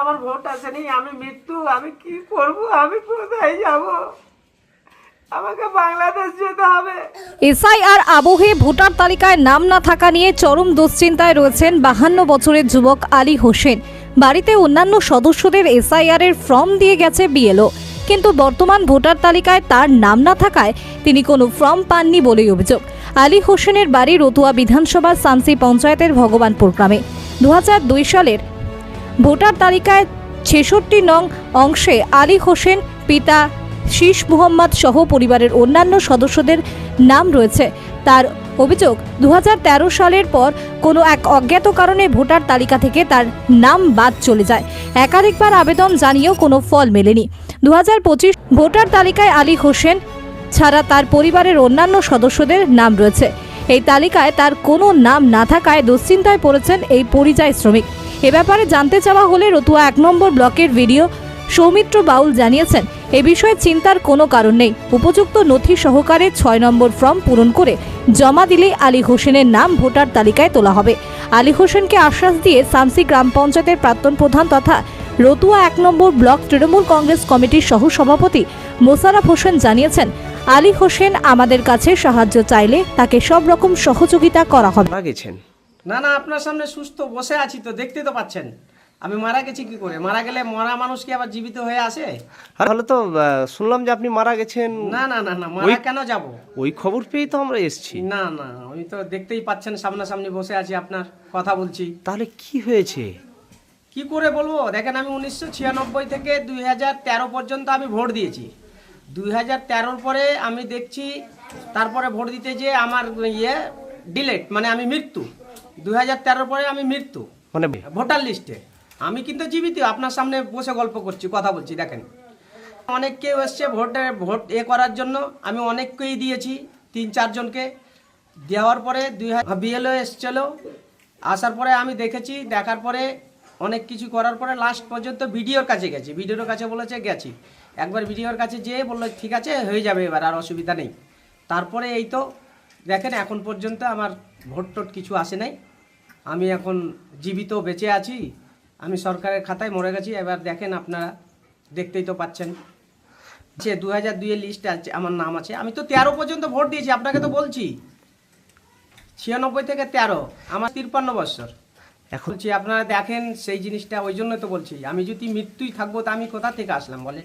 আমার ভোট আসেনি, আমি মৃত্যু, আমি কি করব, আমি কোথায় যাব? এসআইআর আবহে ভোটার তালিকায় নাম না থাকা নিয়ে চরম দুশ্চিন্তায় রয়েছেন বাহান্ন বছরের যুবক আলী হোসেন। বাড়িতে অন্যান্য সদস্যদের এসআইআর এর ফর্ম দিয়ে গেছে বিএলও। কিন্তু বর্তমান ভোটার তালিকায় তার নাম না থাকায় তিনি কোনো ফর্ম পাননি বলেই অভিযোগ। আলী হোসেনের বাড়ি রতুয়া বিধানসভা সামসি পঞ্চায়েতের ভগবানপুর গ্রামে। দু সালের ভোটার তালিকায় ছেষট্টি নং অংশে আলী হোসেন, পিতা শীষ মুহম্মদ সহ পরিবারের অন্যান্য সদস্যদের নাম রয়েছে। তার অভিযোগ দু হাজার তেরো সালের পর কোনো এক অজ্ঞাত কারণে ভোটার তালিকা থেকে তার নাম বাদ চলে যায়। একাধিকবার আবেদন জানিয়েও কোনো ফল মেলেনি। দু হাজার পঁচিশ ভোটার তালিকায় আলী হোসেন ছাড়া তার পরিবারের অন্যান্য সদস্যদের নাম রয়েছে। এই তালিকায় তার কোনো নাম না থাকায় দুশ্চিন্তায় পড়েছেন এই পরিযায়ী শ্রমিক। এ ব্যাপারে জানতে চাওয়া হলে রতুয়া এক নম্বর ব্লকের ভিডিও সৌমিত্র বাউল জানিয়েছেন, এ বিষয়ে চিন্তার কোনো কারণ নেই। উপযুক্ত নথি সহকারে ছয় নম্বর ফর্ম পূরণ করে জমা দিলেই আলী হোসেনের নাম ভোটার তালিকায় তোলা হবে। আলী হোসেনকে আশ্বাস দিয়ে সামসি গ্রাম পঞ্চায়েতের প্রাক্তন প্রধান তথা রতুয়া এক নম্বর ব্লক তৃণমূল কংগ্রেস কমিটির সহ সভাপতি মোশারফ হোসেন জানিয়েছেন, আলী হোসেন আমাদের কাছে সাহায্য চাইলে তাকে সব রকম সহযোগিতা করা হবে। গেছেন না না আপনার সামনে সুস্থ বসে আছি তো দেখতে তো পাচ্ছেন। আমি মারা গেছি কি করে? মারা গেলে মরা মানুষ কি আবার জীবিত হয়ে আসে? তাহলে তো শুনলাম যে আপনি মারা গেছেন। না না না না মারা কেন যাব? ওই খবর পেয়েই তো আমরা এসেছি। না না আমি তো দেখতেই পাচ্ছেন সামনাসামনি বসে আছি আপনার কথা বলছি। তাহলে কি হয়েছে? কি করে বলব? দেখেন আমি উনিশশো ছিয়ানব্বই থেকে দুই হাজার তেরো পর্যন্ত আমি ভোট দিয়েছি। দুই হাজার তেরোর পরে আমি দেখছি তারপরে ভোট দিতে যে আমার ইয়ে ডিলেট মানে আমি মৃত্যু। দুই হাজার পরে আমি মৃত্যু। মানে ভোটার লিস্টে। আমি কিন্তু জীবিত আপনার সামনে বসে গল্প করছি কথা বলছি দেখেন। অনেক কেউ এসছে ভোটে ভোট এ করার জন্য। আমি অনেককেই দিয়েছি তিন চারজনকে দেওয়ার পরে দুই হাজার বিএলও এসছিল। আসার পরে আমি দেখেছি দেখার পরে অনেক কিছু করার পরে লাস্ট পর্যন্ত ভিডিওর কাছে গেছি। ভিডিওর কাছে বলেছে গেছি। একবার ভিডিওর কাছে যেয়ে বলল ঠিক আছে হয়ে যাবে এবার আর অসুবিধা নেই। তারপরে এই তো দেখেন এখন পর্যন্ত আমার ভোট টোট কিছু আসে নাই। আমি এখন জীবিত বেঁচে আছি আমি সরকারের খাতায় মরে গেছি এবার দেখেন আপনারা দেখতেই তো পাচ্ছেন। যে দু হাজার দুইয়ের লিস্ট আছে আমার নাম আছে। আমি তো তেরো পর্যন্ত ভোট দিয়েছি আপনাকে তো বলছি। ছিয়ানব্বই থেকে তেরো আমার তিপ্পান্ন বছর। এখন বলছি আপনারা দেখেন সেই জিনিসটা ওই জন্য তো বলছি। আমি যদি মৃত্যুই থাকব তা আমি কোথা থেকে আসলাম বলে?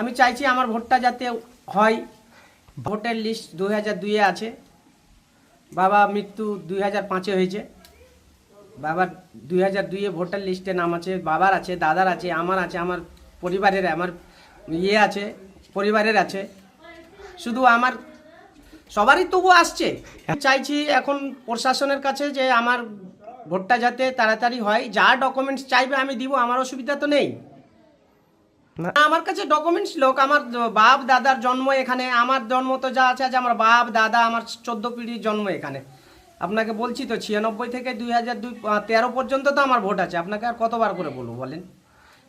আমি চাইছি আমার ভোটটা যাতে হয়। ভোটের লিস্ট দু হাজার দুইয়ে আছে। বাবা মৃত্যু দুই হাজার পাঁচে হয়েছে। বাবার দুই হাজার দুইয়ে ভোটার লিস্টে নাম আছে, বাবার আছে, দাদার আছে, আমার আছে, আমার পরিবারের, আমার ইয়ে আছে, পরিবারের আছে। শুধু আমার, সবারই তবু আসছে। চাইছি এখন প্রশাসনের কাছে যে আমার ভোটটা যাতে তাড়াতাড়ি হয়, যা ডকুমেন্টস চাইবে আমি দিব, আমার অসুবিধা তো নেই। আমার কাছে ডকুমেন্টস লোক আমার বাপ দাদার জন্ম এখানে আমার জন্ম তো যা আছে আমার বাপ দাদা আমার চোদ্দ পিঢ়ির জন্ম এখানে। আপনাকে বলছি তো ছিয়ানব্বই থেকে দুই হাজার দুই তেরো পর্যন্ত তো আমার ভোট আছে। আপনাকে আর কতবার করে বলব বলেন?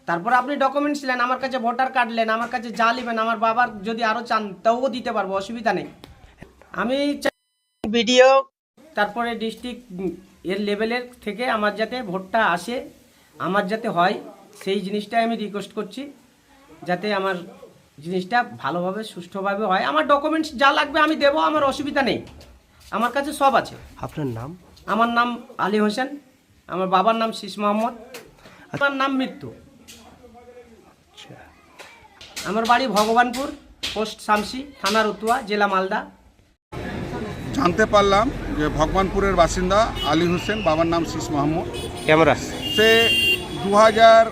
তারপর আপনি ডকুমেন্টস নেন আমার কাছে ভোটার কার্ড নেন আমার কাছে যা নেবেন আমার বাবার যদি আরও চান তাও দিতে পারব অসুবিধা নেই। আমি ভিডিও তারপরে ডিস্ট্রিক্ট এর লেভেলের থেকে আমার যাতে ভোটটা আসে আমার যাতে হয় সেই জিনিসটাই আমি রিকোয়েস্ট করছি। যাতে আমার জিনিসটা ভালোভাবে সুষ্ঠুভাবে হয়। আমার ডকুমেন্টস যা লাগবে আমি দেবো আমার অসুবিধা নেই। আমার কাছে সব আছে। আপনার নাম? আমার নাম আলী হোসেন। আমার বাবার নাম শীষ মোহাম্মদ। আমার নাম মৃত্যু। আচ্ছা। আমার বাড়ি ভগবানপুর পোস্ট শামসি থানা রতুয়া জেলা মালদা। জানতে পারলাম যে ভগবানপুরের বাসিন্দা আলী হোসেন বাবার নাম শীষ মোহাম্মদ। ক্যামেরা। সে দু হাজার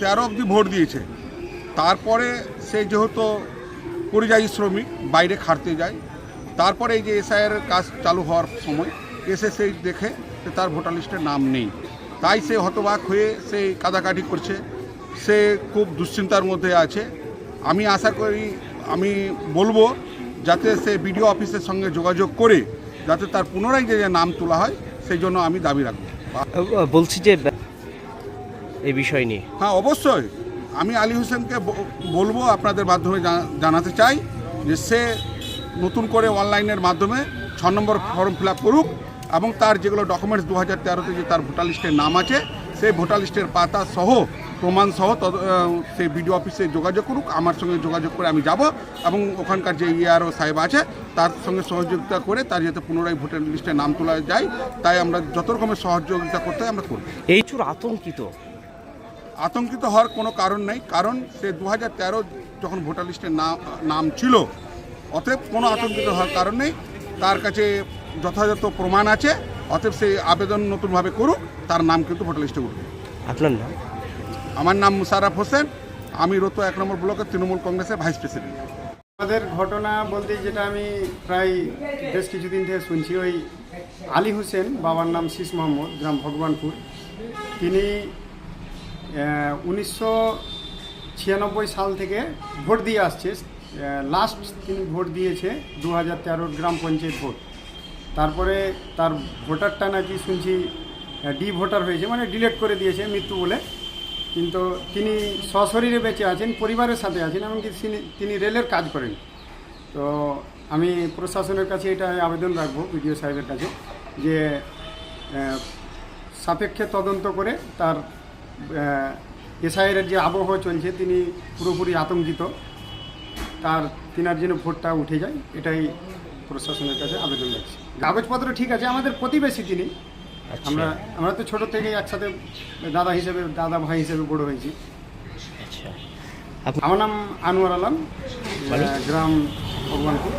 তেরো অবধি ভোট দিয়েছে। তারপরে সে যেহেতু পরিযায়ী শ্রমিক বাইরে খাটতে যায় তারপরে এই যে এসআইয়ের কাজ চালু হওয়ার সময় এসে সেই দেখে যে তার ভোটার লিস্টে নাম নেই। তাই সে হতবাক হয়ে সে কাদাকাটি করছে। সে খুব দুশ্চিন্তার মধ্যে আছে। আমি আশা করি আমি বলব যাতে সে বিডিও অফিসের সঙ্গে যোগাযোগ করে যাতে তার পুনরায় যে যে নাম তোলা হয় সেই জন্য আমি দাবি রাখব। বলছি যে এই বিষয় নিয়ে। হ্যাঁ অবশ্যই। আমি আলী হোসেনকে বলব আপনাদের মাধ্যমে জানাতে চাই যে সে নতুন করে অনলাইনের মাধ্যমে ছ নম্বর ফর্ম ফিল করুক এবং তার যেগুলো ডকুমেন্টস দু হাজার তেরোতে যে তার ভোটার লিস্টের নাম আছে, সেই ভোটার লিস্টের পাতা সহ, প্রমাণ সহ সেই বিডিও অফিসে যোগাযোগ করুক, আমার সঙ্গে যোগাযোগ করে আমি যাব এবং ওখানকার যে ইআরও সাহেব আছে, তার সঙ্গে সহযোগিতা করে তার যাতে পুনরায় ভোটার লিস্টে নাম তোলা যায়, তাই আমরা যত রকমের সহযোগিতা করতে আমরা করব। এই চুর আতঙ্কিত। আতঙ্কিত হওয়ার কোনো কারণ নেই কারণ সে দু হাজার তেরো যখন ভোটার লিস্টে নাম নাম ছিল অতএব কোনো আতঙ্কিত হওয়ার কারণ নেই। তার কাছে যথাযথ প্রমাণ আছে অতএব সে আবেদন নতুনভাবে করুক তার নাম কিন্তু ভোটার লিস্টে উঠবে। আপনার নাম? আমার নাম মুশারফ হোসেন আমি রতো এক নম্বর ব্লকের তৃণমূল কংগ্রেসের ভাইস প্রেসিডেন্ট। আমাদের ঘটনা বলতে যেটা আমি প্রায় বেশ কিছুদিন থেকে শুনছি ওই আলী হোসেন বাবার নাম শীষ মোহাম্মদ গ্রাম ভগবানপুর। তিনি উনিশশো ছিয়ানব্বই সাল থেকে ভোট দিয়ে আসছে। লাস্ট তিনি ভোট দিয়েছে দু হাজার তেরোর গ্রাম পঞ্চায়েত ভোট। তারপরে তার ভোটারটা নাকি শুনছি ডি ভোটার হয়েছে মানে ডিলেট করে দিয়েছে মৃত্যু বলে। কিন্তু তিনি সশরীরে বেঁচে আছেন, পরিবারের সাথে আছেন, এমনকি তিনি তিনি রেলের কাজ করেন। তো আমি প্রশাসনের কাছে এটা আবেদন রাখব, বিডিও সাহেবের কাছে, যে সাপেক্ষে তদন্ত করে তার এসআইয়ের যে আবহাওয়া চলছে তিনি পুরোপুরি আতঙ্কিত। তার তিনার জন্য ভোটটা উঠে যায় এটাই প্রশাসনের কাছে আবেদন রাখছি কাগজপত্র ঠিক আছে আমাদের প্রতিবেশী তিনি। আচ্ছা। আমরা আমরা তো ছোট থেকেই একসাথে দাদা হিসেবে দাদা ভাই হিসেবে বড় হয়েছি। আচ্ছা। আমার নাম আনোয়ার আলম গ্রাম ভগবানপুর।